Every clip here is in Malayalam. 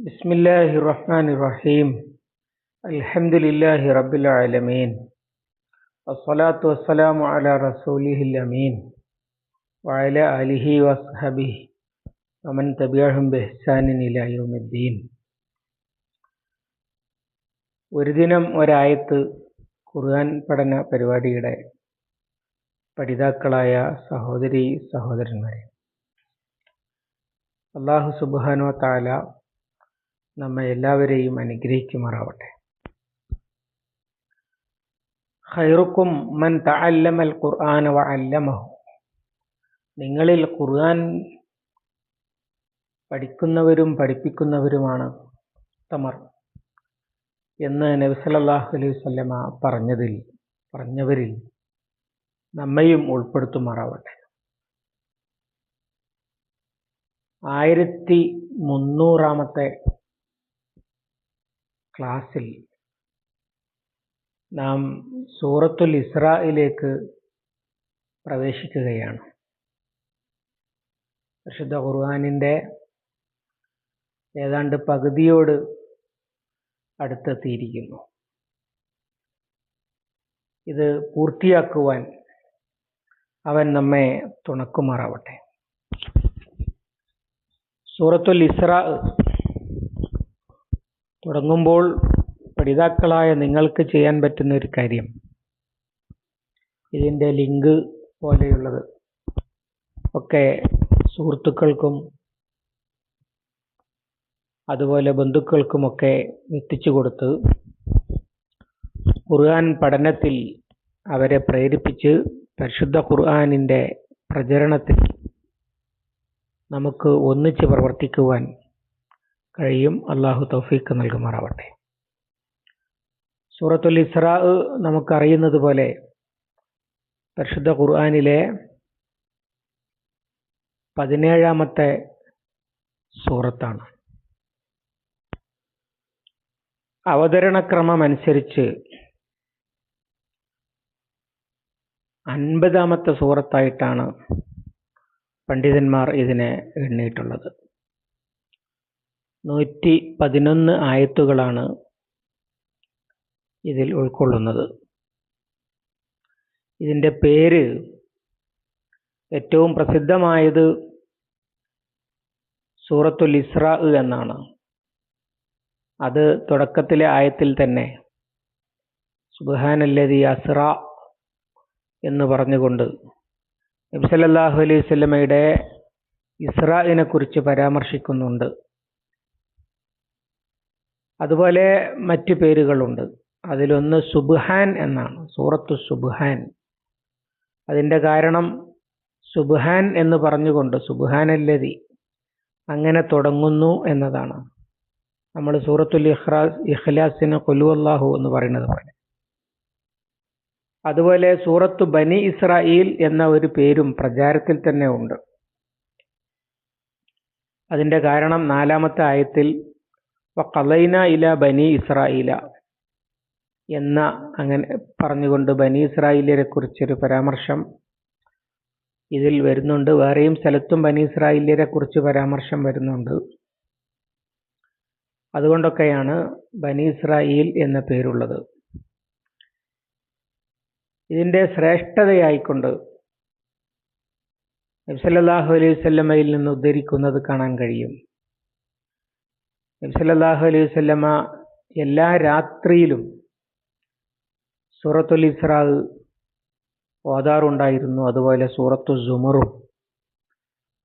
بسم الله الرحمن الرحيم الحمد لله رب العالمين والصلاة والسلام على رسوله الأمين وعلى آله وصحبه ومن تبعهم بإحسان إلى يوم الدين ഒരു ദിനം ഒരായത്ത് ഖുർആൻ പഠന പരിപാടിയുടെ പഠിതാക്കളായ സഹോദരി സഹോദരന്മാരെ അള്ളാഹു സുബാനോ താല നമ്മെ എല്ലാവരെയും അനുഗ്രഹിക്കുമാറാവട്ടെ. ഖൈറുക്കും മൻ തഅല്ലമൽ ഖുർആന വ അല്ലമഹു നിങ്ങളിൽ ഖുർആൻ പഠിക്കുന്നവരും പഠിപ്പിക്കുന്നവരുമാണ് ഉത്തമർ എന്ന് നബി സല്ലല്ലാഹു അലൈഹി വസല്ലമ പറഞ്ഞതിൽ പറഞ്ഞവരിൽ നമ്മയും ഉൾപ്പെടുത്തുമാറാവട്ടെ. ആയിരത്തി മുന്നൂറാമത്തെ ക്ലാസ്സിൽ നാം സൂറത്തുൽ ഇസ്രായിലേക്ക് പ്രവേശിക്കുകയാണ്. വിശുദ്ധ ഖുർആാനിന്റെ ഏതാണ്ട് പകുതിയോട് അടുത്തെത്തിയിരിക്കുന്നു. ഇത് പൂർത്തിയാക്കുവാൻ അവൻ നമ്മെ തുണക്കുമാറാവട്ടെ. സൂറത്തുൽ ഇസ്ര തുടങ്ങുമ്പോൾ പഠിതാക്കളായ നിങ്ങൾക്ക് ചെയ്യാൻ പറ്റുന്ന ഒരു കാര്യം. ഇതിന്റെ ലിങ്ക് പോലെയുള്ളത്. ഒക്കെ സുഹൃത്തുക്കൾക്കും അതുപോലെ ബന്ധുക്കൾക്കുമൊക്കെ എത്തിച്ചു കൊടുത്ത് ഖുർആൻ പഠനത്തിൽ അവരെ പ്രേരിപ്പിച്ച് പരിശുദ്ധ ഖുർആാനിന്റെ പ്രചരണത്തിൽ നമുക്ക് ഒന്നിച്ച് പ്രവർത്തിക്കുവാൻ കഴിയും. അള്ളാഹു തൗഫീഖ് നൽകുമാറാവട്ടെ. സൂറത്തുൽ ഇസ്രാ നമുക്കറിയുന്നത് പോലെ പരിശുദ്ധ ഖുർആാനിലെ പതിനേഴാമത്തെ സൂറത്താണ്. അവതരണക്രമമനുസരിച്ച് അൻപതാമത്തെ സൂറത്തായിട്ടാണ് പണ്ഡിതന്മാർ ഇതിനെ എണ്ണിയിട്ടുള്ളത്. നൂറ്റി പതിനൊന്ന് ആയത്തുകളാണ് ഇതിൽ ഉൾക്കൊള്ളുന്നത്. ഇതിന്റെ പേര് ഏറ്റവും പ്രസിദ്ധമായത് സൂറത്തുൽ ഇസ്ര എന്നാണ്. അത് തുടക്കത്തിലെ ആയത്തിൽ തന്നെ സുബാനല്ലതി അസ്ര എന്ന് പറഞ്ഞുകൊണ്ട് നബ്സലല്ലാഹു അലൈഹി സ്വലമയുടെ ഇസ്രായിനെ കുറിച്ച് പരാമർശിക്കുന്നുണ്ട്. അതുപോലെ മറ്റ് പേരുകളുണ്ട്. അതിലൊന്ന് സുബ്ഹാൻ എന്നാണ്. സൂറത്തു സുബ്ഹാൻ. അതിന്റെ കാരണം സുബ്ഹാൻ എന്ന് പറഞ്ഞുകൊണ്ട് സുബ്ഹാനല്ലതി അങ്ങനെ തുടങ്ങുന്നു എന്നതാണ്. നമ്മൾ സൂറത്തുൽ ഇഖ്ലാസ് ഇഖ്ലാസിന് കൊലു അള്ളാഹു എന്ന് പറയുന്നത് പോലെ. അതുപോലെ സൂറത്ത് ബനി ഇസ്രായേൽ എന്ന ഒരു പേരും പ്രചാരത്തിൽ തന്നെ ഉണ്ട്. അതിന്റെ കാരണം നാലാമത്തെ ആയത്തിൽ കലൈന ഇല ബനി ഇസ്രായില എന്ന അങ്ങനെ പറഞ്ഞുകൊണ്ട് ബനി ഇസ്രായേലിയരെ കുറിച്ചൊരു പരാമർശം ഇതിൽ വരുന്നുണ്ട്. വേറെയും സ്ഥലത്തും ബനി ഇസ്രായേലിയരെ കുറിച്ച് പരാമർശം വരുന്നുണ്ട്. അതുകൊണ്ടൊക്കെയാണ് ബനി ഇസ്രായേൽ എന്ന പേരുള്ളത്. ഇതിന്റെ ശ്രേഷ്ഠതയായിക്കൊണ്ട് നബ്സല്ലാഹു അലൈഹി നിന്ന് ഉദ്ധരിക്കുന്നത് കാണാൻ കഴിയും. നബ്സല്ലാഹു അലൈഹി സ്വല്ലമ്മ എല്ലാ രാത്രിയിലും സൂറത്തുൽ ഇസ്രാൽ ഓതാറുണ്ടായിരുന്നു. അതുപോലെ സൂറത്തു സുമറും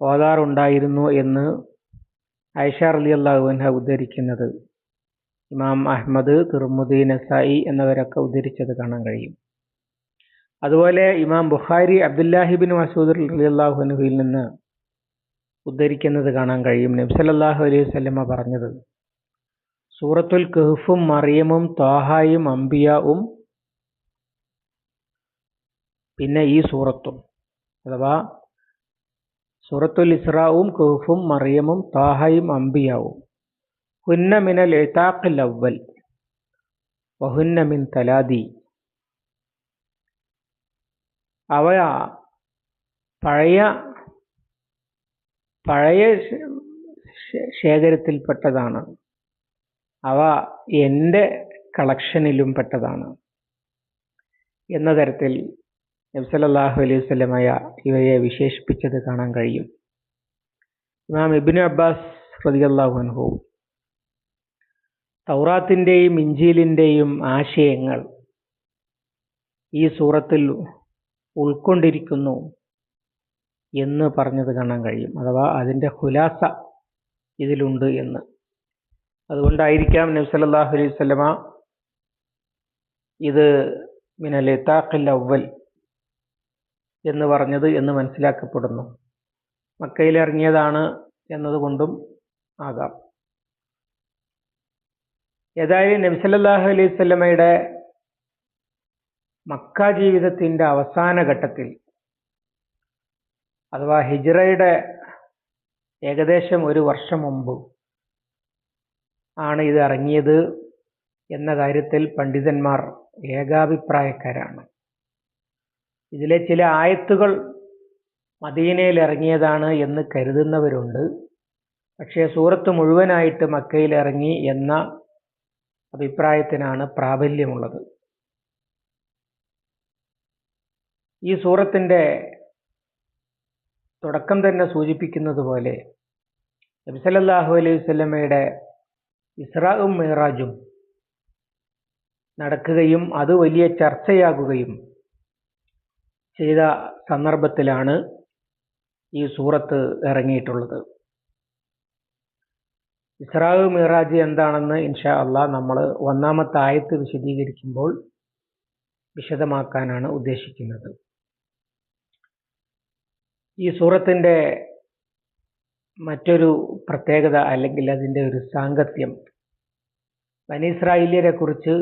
ഓതാറുണ്ടായിരുന്നു എന്ന് ഐഷ അലി അള്ളാഹുവിൻഹ ഉദ്ധരിക്കുന്നത്. ഇമാം അഹമ്മദ് തിർമുദി നസായി എന്നിവരൊക്കെ ഉദ്ധരിച്ചത് കാണാൻ കഴിയും. അതുപോലെ Imam Bukhari Abdullah ibn Masud Ali അള്ളാഹുനുഹിൽ നിന്ന് ഉദ്ധരിക്കുന്നത് കാണാൻ കഴിയും. നബ്സലല്ലാഹു അലൈഹി വസല്ലമ പറഞ്ഞത് സൂറത്തുൽ കഹ്ഫും മറിയമും താഹായും അംബിയാവും പിന്നെ ഈ സൂറത്തും. അഥവാ സൂറത്തുൽ ഇസ്രാവും കഹ്ഫും മറിയമും താഹയും അംബിയാവും. ഹുന്ന മിനൽ എത്താഖിൽ അവൽ വഹുന്ന മിൻ തലാദി. അവ പഴയ പഴയ ശേഖരത്തിൽപ്പെട്ടതാണ്. അവ എന്റെ കളക്ഷനിലും പെട്ടതാണ്. എന്ന തരത്തിൽ നബ്സലല്ലാഹു അലൈഹി വസല്ലമയ ഇവയെ വിശേഷിപ്പിച്ചത് കാണാൻ കഴിയും. ഇമാം ഇബ്നു അബ്ബാസ് റളിയല്ലാഹു അൻഹു തൗറാത്തിന്റെയും ഇഞ്ചീലിന്റെയും ആശയങ്ങൾ ഈ സൂറത്തിൽ ഉൾക്കൊണ്ടിരിക്കുന്നു. എന്ന് പറഞ്ഞത് കാണാൻ കഴിയും. അഥവാ അതിന്റെ ഹുലാസ ഇതിലുണ്ട് എന്ന്. അതുകൊണ്ടായിരിക്കാം നബി സല്ലല്ലാഹു അലൈഹി വസല്ലമ ഇത് മിനൽ ഇതാഖിൽ അവൽ എന്ന് പറഞ്ഞത് എന്ന് മനസ്സിലാക്കപ്പെടുന്നു. മക്കയിൽ ഇറങ്ങിയതാണ് എന്നതുകൊണ്ടും ആകാം. ഏതായാലും നബി സല്ലല്ലാഹു അലൈഹി വസല്ലമയുടെ മക്ക ജീവിതത്തിന്റെ അവസാന ഘട്ടത്തിൽ അഥവാ ഹിജ്റയുടെ ഏകദേശം ഒരു വർഷം മുമ്പ് ആണ് ഇത് ഇറങ്ങിയത് എന്ന കാര്യത്തിൽ പണ്ഡിതന്മാർ ഏകാഭിപ്രായക്കാരാണ്. ഇതിലെ ചില ആയത്തുകൾ മദീനയിൽ ഇറങ്ങിയതാണ് എന്ന് കരുതുന്നവരുണ്ട്. പക്ഷേ സൂറത്ത് മുഴുവനായിട്ട് മക്കയിൽ ഇറങ്ങി എന്ന അഭിപ്രായത്തിനാണ് പ്രാബല്യമുള്ളത്. ഈ സൂറത്തിന്റെ തുടക്കം തന്നെ സൂചിപ്പിക്കുന്നത് പോലെ നബിസലല്ലാഹു അലൈഹി വസല്ലമയുടെ ഇസ്രാവും മെഹ്റാജും നടക്കുകയും അത് വലിയ ചർച്ചയാകുകയും ചെയ്ത സന്ദർഭത്തിലാണ് ഈ സൂറത്ത് ഇറങ്ങിയിട്ടുള്ളത്. ഇസ്രാവ് മിറാജ് എന്താണെന്ന് ഇൻഷാ അള്ളാ നമ്മൾ ഒന്നാമത്തെ ആയത്ത് വിശദീകരിക്കുമ്പോൾ വിശദമാക്കാനാണ് ഉദ്ദേശിക്കുന്നത്. ഈ സൂറത്തിന്റെ മറ്റൊരു പ്രത്യേകത അല്ലെങ്കിൽ അതിന്റെ ഒരു സാങ്കത്യം ബനീസ്രായേലിയരെ കുറിച്ച്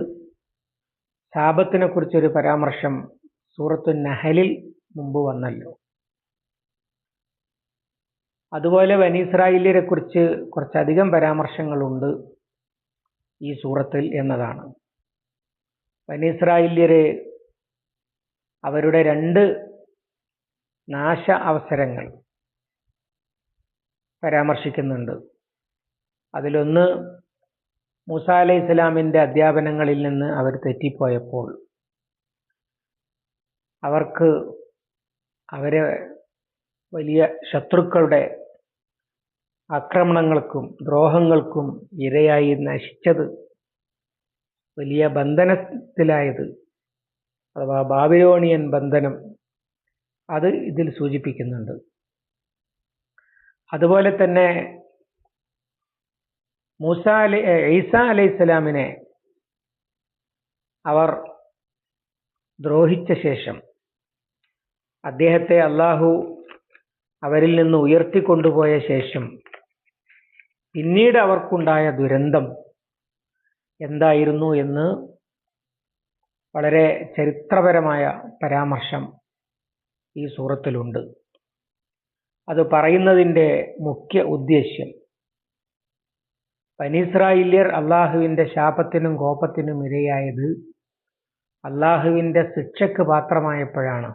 ശാപത്തിനെ കുറിച്ചൊരു പരാമർശം സൂറത്തു നഹലിൽ മുമ്പ് വന്നല്ലോ. അതുപോലെ വനീസ്രായേലിയരെ കുറിച്ച് കുറച്ചധികം പരാമർശങ്ങളുണ്ട് ഈ സൂറത്തിൽ എന്നതാണ്. വനീസ്രായേലിയരെ അവരുടെ രണ്ട് നാശ അവസരങ്ങൾ പരാമർശിക്കുന്നുണ്ട്. അതിലൊന്ന് മൂസ അലൈഹി ഇസ്ലാമിന്റെ അധ്യാപനങ്ങളിൽ നിന്ന് അവർ തെറ്റിപ്പോയപ്പോൾ അവർക്ക് അവരെ വലിയ ശത്രുക്കളുടെ ആക്രമണങ്ങൾക്കും ദ്രോഹങ്ങൾക്കും ഇരയായി നശിച്ചത് വലിയ ബന്ധനത്തിലായത് അഥവാ ബാബിലോണിയൻ ബന്ധനം അത് ഇതിൽ സൂചിപ്പിക്കുന്നുണ്ട്. അതുപോലെ തന്നെ മൂസ അലി ഈസ അലൈഹി സ്വലാമിനെ അവർ ദ്രോഹിച്ച ശേഷം അദ്ദേഹത്തെ അള്ളാഹു അവരിൽ നിന്ന് ഉയർത്തിക്കൊണ്ടുപോയ ശേഷം പിന്നീട് അവർക്കുണ്ടായ ദുരന്തം എന്തായിരുന്നു എന്ന് വളരെ ചരിത്രപരമായ പരാമർശം ഈ സൂറത്തിലുണ്ട്. അത് പറയുന്നതിന്റെ മുഖ്യ ഉദ്ദേശ്യം പനീസ്രായില്യർ അള്ളാഹുവിന്റെ ശാപത്തിനും കോപത്തിനും ഇരയായത് അള്ളാഹുവിന്റെ ശിക്ഷയ്ക്ക് പാത്രമായപ്പോഴാണ്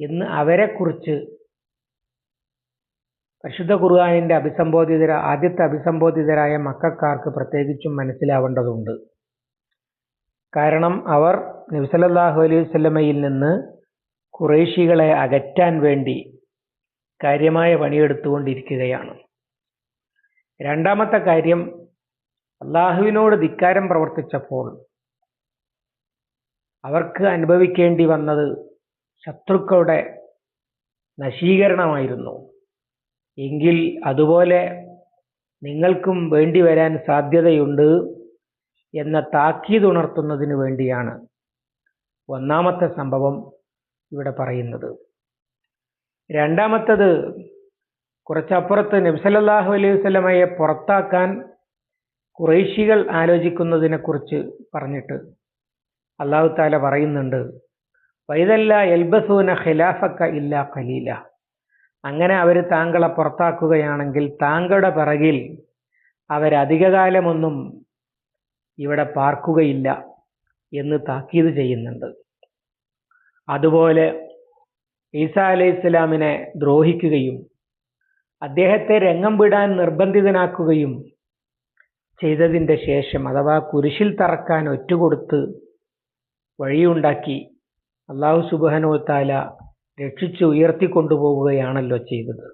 എന്ന് അവരെക്കുറിച്ച് പരിശുദ്ധ ഖുർആാനിന്റെ അഭിസംബോധിതര ആദ്യത്തെ അഭിസംബോധിതരായ മക്കാർക്ക് പ്രത്യേകിച്ചും മനസ്സിലാവേണ്ടതുണ്ട്. കാരണം അവർ നബ്സലല്ലാഹു അലൈഹി നിന്ന് കുറേശികളെ അകറ്റാൻ വേണ്ടി കാര്യമായ പണിയെടുത്തുകൊണ്ടിരിക്കുകയാണ്. രണ്ടാമത്തെ കാര്യം അള്ളാഹുവിനോട് ധിക്കാരം പ്രവർത്തിച്ചപ്പോൾ അവർക്ക് അനുഭവിക്കേണ്ടി വന്നത് ശത്രുക്കളുടെ നശീകരണമായിരുന്നു. എങ്കിൽ അതുപോലെ നിങ്ങൾക്കും വേണ്ടി വരാൻ സാധ്യതയുണ്ട് എന്ന താക്കീത് ഉണർത്തുന്നതിന് വേണ്ടിയാണ്. ഒന്നാമത്തെ സംഭവം ഇവിടെ പറയുന്നത്. രണ്ടാമത്തത് കുറച്ചപ്പുറത്ത് നബ്സലല്ലാഹു അലൈഹി വസ്ലമയെ പുറത്താക്കാൻ കുറേശികൾ ആലോചിക്കുന്നതിനെ കുറിച്ച് പറഞ്ഞിട്ട് അള്ളാഹു താല പറയുന്നുണ്ട് വൈതല്ല എൽബസൂന ഖിലാഫക്ക ഇല്ല ഖലീല. അങ്ങനെ അവർ താങ്കളെ പുറത്താക്കുകയാണെങ്കിൽ താങ്കളുടെ പിറകിൽ അവരധികകാലമൊന്നും ഇവിടെ പാർക്കുകയില്ല എന്ന് താക്കീത് ചെയ്യുന്നുണ്ട്. അതുപോലെ ഈസാ അലൈഹി ഇസ്ലാമിനെ ദ്രോഹിക്കുകയും അദ്ദേഹത്തെ രംഗം വിടാൻ നിർബന്ധിതനാക്കുകയും ചെയ്തതിന്റെ ശേഷം അഥവാ കുരിശിൽ തറക്കാൻ ഒറ്റുകൊടുത്ത് വഴിയുണ്ടാക്കി അള്ളാഹു സുബാനോത്താല രക്ഷിച്ച് ഉയർത്തിക്കൊണ്ടുപോവുകയാണല്ലോ ചെയ്തത്.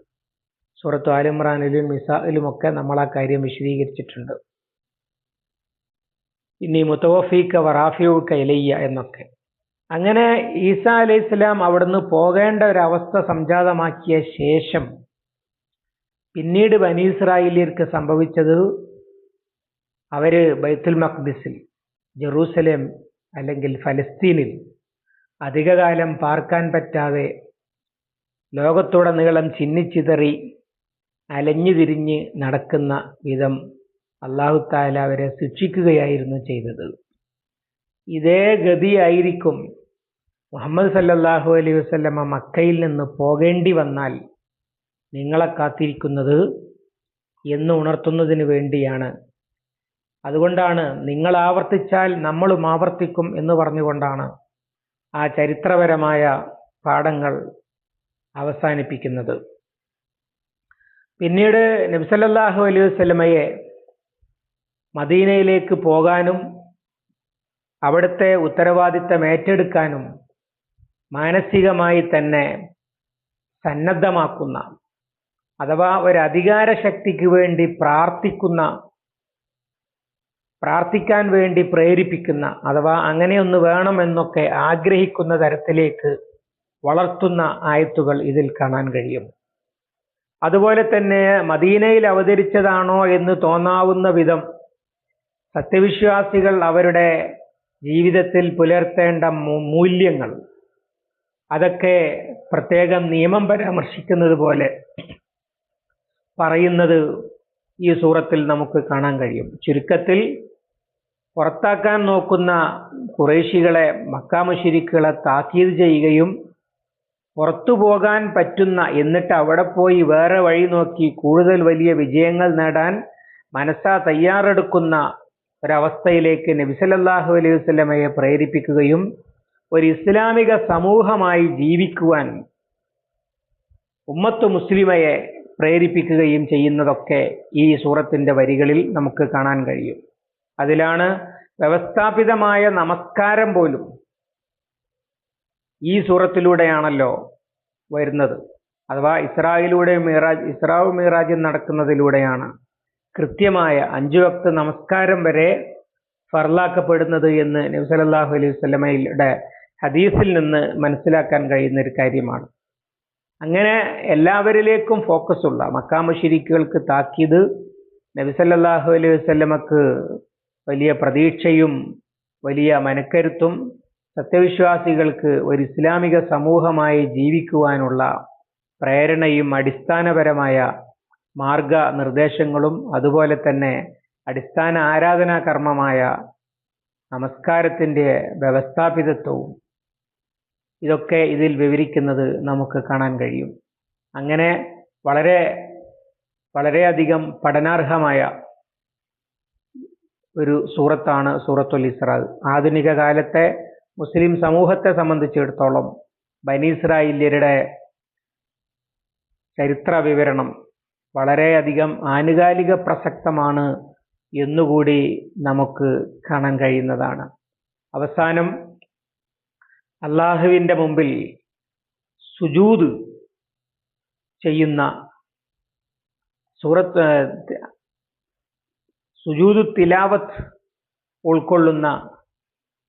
സൂറത്ത് ആലിമ്രാനിലും ഒക്കെ നമ്മൾ ആ കാര്യം വിശദീകരിച്ചിട്ടുണ്ട്. ഇനി മുത്തവഫീക്ക വറാഫിയൂക്ക ഇലയ്യ എന്നൊക്കെ. അങ്ങനെ ഈസ അലൈഹി സ്വലാം അവിടുന്ന് പോകേണ്ട ഒരവസ്ഥ സംജാതമാക്കിയ ശേഷം പിന്നീട് ബനീസ്രായേലിയർക്ക് സംഭവിച്ചത് അവർ ബൈത്തുൽ മഖ്ദിസിൽ ജെറൂസലേം അല്ലെങ്കിൽ ഫലസ്തീനിൽ അധികകാലം പാർക്കാൻ പറ്റാതെ ലോകത്തുടനീളം ചിന്നിച്ചിതറി അലഞ്ഞു തിരിഞ്ഞ് നടക്കുന്ന വിധം അള്ളാഹു താല അവരെ ശിക്ഷിക്കുകയായിരുന്നു ചെയ്തത്. ഇതേ ഗതിയായിരിക്കും മുഹമ്മദ് സല്ലല്ലാഹു അലൈഹി വസല്ലമ മക്കയിൽ നിന്ന് പോകേണ്ടി വന്നാൽ നിങ്ങളെ കാത്തിരിക്കുന്നത് എന്ന് ഉണർത്തുന്നതിന് വേണ്ടിയാണ്. അതുകൊണ്ടാണ് നിങ്ങൾ ആവർത്തിച്ചാൽ നമ്മളും ആവർത്തിക്കും എന്ന് പറഞ്ഞുകൊണ്ടാണ് ആ ചരിത്രപരമായ പാഠങ്ങൾ അവസാനിപ്പിക്കുന്നത്. പിന്നീട് നബ്സല്ലാഹു അലൈഹി വസ്ലമയെ മദീനയിലേക്ക് പോകാനും അവിടുത്തെ ഉത്തരവാദിത്തം ഏറ്റെടുക്കാനും മാനസികമായി തന്നെ സന്നദ്ധമാക്കുന്ന അഥവാ ഒരു അധികാര ശക്തിക്ക് വേണ്ടി പ്രാർത്ഥിക്കുന്ന പ്രാർത്ഥിക്കാൻ വേണ്ടി പ്രേരിപ്പിക്കുന്ന അഥവാ അങ്ങനെയൊന്ന് വേണമെന്നൊക്കെ ആഗ്രഹിക്കുന്ന തരത്തിലേക്ക് വളർത്തുന്ന ആയത്തുകൾ ഇതിൽ കാണാൻ കഴിയും. അതുപോലെ തന്നെ മദീനയിൽ അവതരിച്ചതാണോ എന്ന് തോന്നാവുന്ന വിധം സത്യവിശ്വാസികൾ അവരുടെ ജീവിതത്തിൽ പുലർത്തേണ്ട മൂല്യങ്ങൾ അതൊക്കെ പ്രത്യേകം നിയമം പരാമർശിക്കുന്നത് പോലെ പറയുന്നത് ഈ സൂറത്തിൽ നമുക്ക് കാണാൻ കഴിയും. ചുരുക്കത്തിൽ പുറത്താക്കാൻ നോക്കുന്ന കുറേശികളെ മക്കാമുശിരിക്കുകളെ താക്കീത് ചെയ്യുകയും പുറത്തു പോകാൻ പറ്റുന്ന എന്നിട്ട് അവിടെ പോയി വേറെ വഴി നോക്കി കൂടുതൽ വലിയ വിജയങ്ങൾ നേടാൻ മനസ്സാ തയ്യാറെടുക്കുന്ന ഒരവസ്ഥയിലേക്ക് നബിസലല്ലാഹു അലൈഹി വസ്ലമയെ പ്രേരിപ്പിക്കുകയും ഒരു ഇസ്ലാമിക സമൂഹമായി ജീവിക്കുവാൻ ഉമ്മത്ത് മുസ്ലിമയെ പ്രേരിപ്പിക്കുകയും ചെയ്യുന്നതൊക്കെ ഈ സൂറത്തിന്റെ വരികളിൽ നമുക്ക് കാണാൻ കഴിയും. അതിലാണ് വ്യവസ്ഥാപിതമായ നമസ്കാരം പോലും ഈ സൂറത്തിലൂടെയാണല്ലോ വരുന്നത്. അഥവാ ഇസ്രായിലൂടെ മീറാജ് ഇസ്രാവ് മീറാജ് നടക്കുന്നതിലൂടെയാണ് കൃത്യമായ അഞ്ചു വക്ത നമസ്കാരം വരെ ഫർലാക്കപ്പെടുന്നത് എന്ന് നബ്സലല്ലാഹു അലൈഹി വസ്ലമയുടെ ഹദീസിൽ നിന്ന് മനസ്സിലാക്കാൻ കഴിയുന്ന ഒരു കാര്യമാണ്. അങ്ങനെ എല്ലാവരിലേക്കും ഫോക്കസ് ഉള്ള മക്കാമുഷിരിക്കുകൾക്ക് താക്കീത് നബിസല്ലാഹു അലൈഹി വസ്ലമക്ക് വലിയ പ്രതീക്ഷയും വലിയ മനക്കരുത്തും സത്യവിശ്വാസികൾക്ക് ഒരു ഇസ്ലാമിക സമൂഹമായി ജീവിക്കുവാനുള്ള പ്രേരണയും അടിസ്ഥാനപരമായ മാർഗ നിർദ്ദേശങ്ങളും അതുപോലെ തന്നെ അടിസ്ഥാന ആരാധനാ കർമ്മമായ നമസ്കാരത്തിന്റെ വ്യവസ്ഥാപിതത്വവും ഇതൊക്കെ ഇതിൽ വിവരിക്കുന്നത് നമുക്ക് കാണാൻ കഴിയും. അങ്ങനെ വളരെ വളരെയധികം പഠനാർഹമായ ഒരു സൂറത്താണ് സൂറത്തുൽ ഇസ്രാൽ ആധുനിക കാലത്തെ മുസ്ലിം സമൂഹത്തെ സംബന്ധിച്ചിടത്തോളം ബനീസ്രായില്യരുടെ ചരിത്ര വിവരണം വളരെയധികം ആനുകാലിക പ്രസക്തമാണ് എന്നുകൂടി നമുക്ക് കാണാൻ കഴിയുന്നതാണ്. അവസാനം അള്ളാഹുവിന്റെ മുമ്പിൽ സുജൂദ് ചെയ്യുന്ന സൂറത്ത് സുജൂദ് തിലാവത്ത് ഉൾക്കൊള്ളുന്ന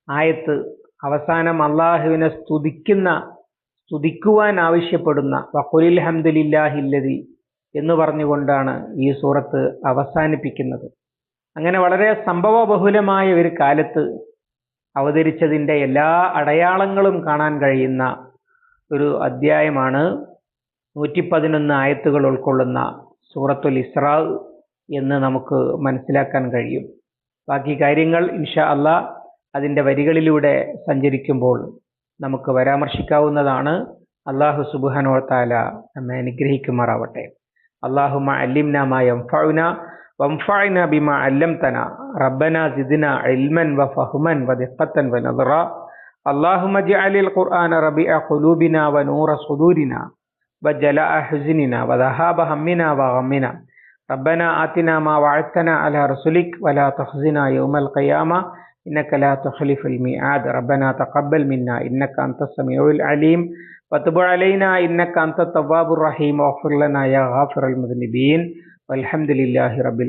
ആയത്ത് അവസാനം അള്ളാഹുവിനെ സ്തുതിക്കുന്ന സ്തുതിക്കുവാൻ ആവശ്യപ്പെടുന്ന വഖുലിൽ ഹംദുലില്ലാഹില്ലതി എന്ന് പറഞ്ഞുകൊണ്ടാണ് ഈ സൂറത്ത് അവസാനിപ്പിക്കുന്നത്. അങ്ങനെ വളരെ സംഭവബഹുലമായ ഒരു കാലത്ത് അവതരിച്ചതിന്റെ എല്ലാ അടയാളങ്ങളും കാണാൻ കഴിയുന്ന ഒരു അധ്യായമാണ് നൂറ്റി പതിനൊന്ന് ആയത്തുകൾ ഉൾക്കൊള്ളുന്ന സൂറത്തുൽ ഇസ്രാ എന്ന് നമുക്ക് മനസ്സിലാക്കാൻ കഴിയും. ബാക്കി കാര്യങ്ങൾ ഇൻഷാ അല്ല അതിന്റെ വരികളിലൂടെ സഞ്ചരിക്കുമ്പോൾ നമുക്ക് പരാമർശിക്കാവുന്നതാണ്. അള്ളാഹു സുബാനോ താല നമ്മെ അനുഗ്രഹിക്കുമാറാവട്ടെ. അള്ളാഹുമ അല്ലിംന മാ وانفعنا بما علمتنا. ربنا زدنا علما وفهما ودقة ونظرا. اللهم اجعل القرآن ربيع قلوبنا ونور صدورنا وجلاء حزننا وذهاب همنا وغمنا. ربنا آتنا ما وعدتنا على رسلك ولا تخزنا يوم القيامة. إنك لا تخلف الميعاد. ربنا تقبل منا. إنك أنت السميع العليم. وتب علينا. إنك أنت التواب الرحيم. واغفر لنا يا غافر المذنبين. والحمد لله رب العالمين.